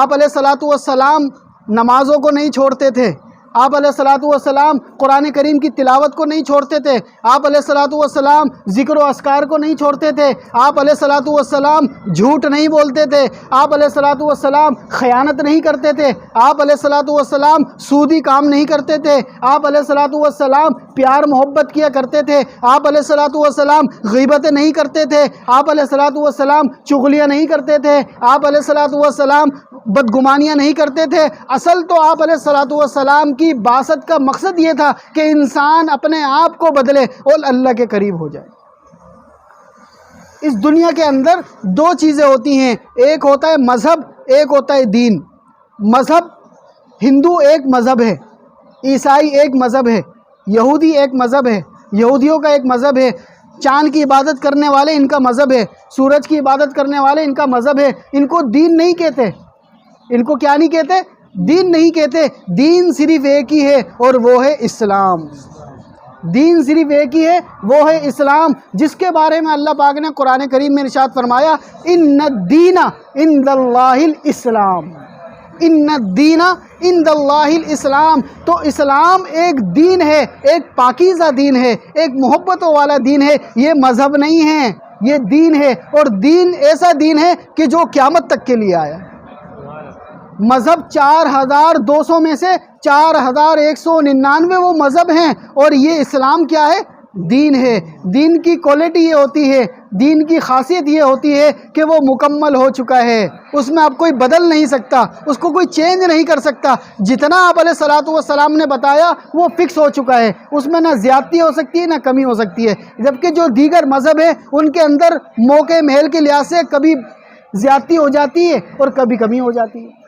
آپ علیہ السلاۃ والسلام نمازوں کو نہیں چھوڑتے تھے۔ آپ علیہ السلاۃ والسلام قرآن کریم کی تلاوت کو نہیں چھوڑتے تھے آپ علیہ السلاۃ والسلام ذکر و اسکار کو نہیں چھوڑتے تھے آپ علیہ السلاۃ والسلام جھوٹ نہیں بولتے تھے آپ علیہ السلاۃ والسلام خیانت نہیں کرتے تھے آپ علیہ السلاۃ والسلام سودی کام نہیں کرتے تھے آپ علیہ السلاۃ والسلام پیار محبت کیا کرتے تھے آپ علیہ السلاۃ والسلام غیبتیں نہیں کرتے تھے آپ علیہ السلاۃ والسلام چغلیاں نہیں کرتے تھے آپ علیہ السلاۃ والسلام بدگمانیاں نہیں کرتے تھے اصل تو آپ علیہ السلاۃ والسلام کی باست کا مقصد یہ تھا کہ انسان اپنے آپ کو بدلے اور اللہ کے قریب ہو جائے۔ اس دنیا کے اندر دو چیزیں ہوتی ہیں، ایک ہوتا ہے مذہب، ایک ہوتا ہے دین۔ مذہب، ہندو ایک مذہب ہے، عیسائی ایک مذہب ہے، یہودی ایک مذہب ہے، یہودیوں کا ایک مذہب ہے۔ چاند کی عبادت کرنے والے ان کا مذہب ہے، سورج کی عبادت کرنے والے ان کا مذہب ہے۔ ان کو دین نہیں کہتے۔ ان کو کیا نہیں کہتے؟ دین نہیں کہتے، دین صرف ایک ہی ہے اور وہ ہے اسلام۔ دین صرف ایک ہی ہے، وہ ہے اسلام۔ جس کے بارے میں اللہ پاک نے قرآن کریم میں ارشاد فرمایا، ان الدین ان اللہ الاسلام ان الدین ان اللہ الاسلام۔ تو اسلام ایک دین ہے، ایک پاکیزہ دین ہے، ایک محبتوں والا دین ہے۔ یہ مذہب نہیں ہے، یہ دین ہے۔ اور دین ایسا دین ہے کہ جو قیامت تک کے لیے آیا۔ مذہب چار ہزار دو سو میں سے چار ہزار ایک سو ننانوے وہ مذہب ہیں اور یہ اسلام کیا ہے؟ دین ہے۔ دین کی کوالٹی یہ ہوتی ہے۔ دین کی خاصیت یہ ہوتی ہے کہ وہ مکمل ہو چکا ہے۔ اس میں آپ کوئی بدل نہیں سکتا۔ اس کو کوئی چینج نہیں کر سکتا۔ جتنا آپ علیہ صلاحت والسلام نے بتایا، وہ فکس ہو چکا ہے۔ اس میں نہ زیادتی ہو سکتی ہے، نہ کمی ہو سکتی ہے۔ جبکہ جو دیگر مذہب ہیں، ان کے اندر موقع محل کے لحاظ سے کبھی زیادتی ہو جاتی ہے اور کبھی کمی ہو جاتی ہے۔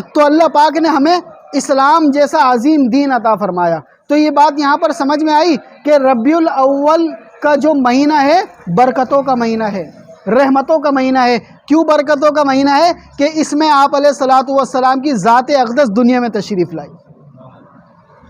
تو اللہ پاک نے ہمیں اسلام جیسا عظیم دین عطا فرمایا۔ تو یہ بات یہاں پر سمجھ میں آئی کہ ربیع الاول کا جو مہینہ ہے، برکتوں کا مہینہ ہے، رحمتوں کا مہینہ ہے۔ کیوں برکتوں کا مہینہ ہے؟ کہ اس میں آپ علیہ السلاۃ والسلام کی ذات اقدس دنیا میں تشریف لائی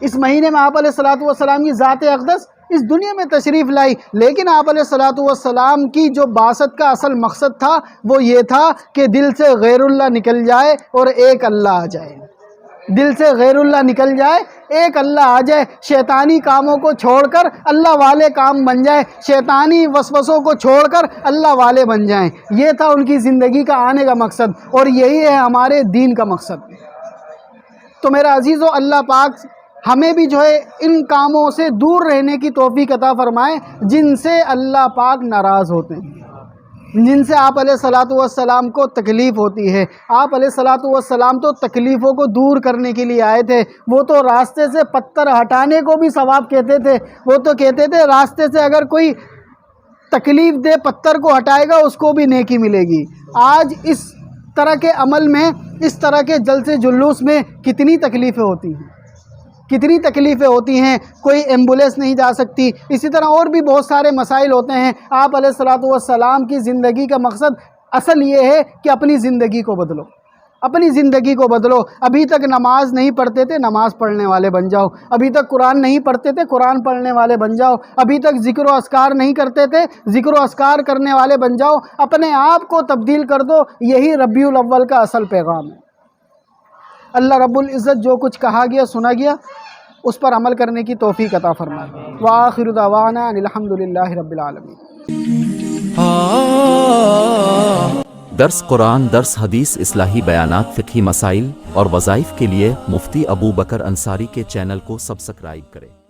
اس مہینے میں آپ علیہ السلاۃ والسلام کی ذات اقدس اس دنیا میں تشریف لائی۔ لیکن آپ علیہ السلاۃ والسلام کی جو باست کا اصل مقصد تھا، وہ یہ تھا کہ دل سے غیر اللہ نکل جائے اور ایک اللہ آ جائے۔ دل سے غیر اللہ نکل جائے، ایک اللہ آ جائے۔ شیطانی کاموں کو چھوڑ کر اللہ والے کام بن جائے۔ شیطانی وسوسوں کو چھوڑ کر اللہ والے بن جائیں۔ یہ تھا ان کی زندگی کا آنے کا مقصد۔ اور یہی ہے ہمارے دین کا مقصد۔ تو میرا عزیز و اللہ پاک ہمیں بھی جو ہے ان کاموں سے دور رہنے کی توفیق عطا فرمائے جن سے اللہ پاک ناراض ہوتے ہیں۔ جن سے آپ علیہ صلاۃ والسلام کو تکلیف ہوتی ہے۔ آپ علیہ صلاۃ والسلام تو تکلیفوں کو دور کرنے کے لیے آئے تھے۔ وہ تو راستے سے پتھر ہٹانے کو بھی ثواب کہتے تھے۔ وہ تو کہتے تھے راستے سے اگر کوئی تکلیف دے پتھر کو ہٹائے گا، اس کو بھی نیکی ملے گی۔ آج اس طرح کے عمل میں، اس طرح کے جلسے جلوس میں کتنی تکلیفیں ہوتی ہیں۔ کتنی تکلیفیں ہوتی ہیں، کوئی ایمبولینس نہیں جا سکتی۔ اسی طرح اور بھی بہت سارے مسائل ہوتے ہیں۔ آپ علیہ السلاۃ والسلام کی زندگی کا مقصد اصل یہ ہے کہ اپنی زندگی کو بدلو۔ اپنی زندگی کو بدلو۔ ابھی تک نماز نہیں پڑھتے تھے، نماز پڑھنے والے بن جاؤ۔ ابھی تک قرآن نہیں پڑھتے تھے، قرآن پڑھنے والے بن جاؤ۔ ابھی تک ذکر و اسکار نہیں کرتے تھے، ذکر و اسکار کرنے والے بن جاؤ۔ اپنے آپ کو تبدیل کر دو، یہی ربیع الاول کا اصل پیغام ہے۔ اللہ رب العزت جو کچھ کہا گیا سنا گیا، اس پر عمل کرنے کی توفیق عطا فرمائے۔ وآخر دعوانا ان الحمد للہ رب العالمین۔ درس قرآن، درس حدیث، اصلاحی بیانات، فقہی مسائل اور وظائف کے لیے مفتی ابو بکر انصاری کے چینل کو سبسکرائب کریں۔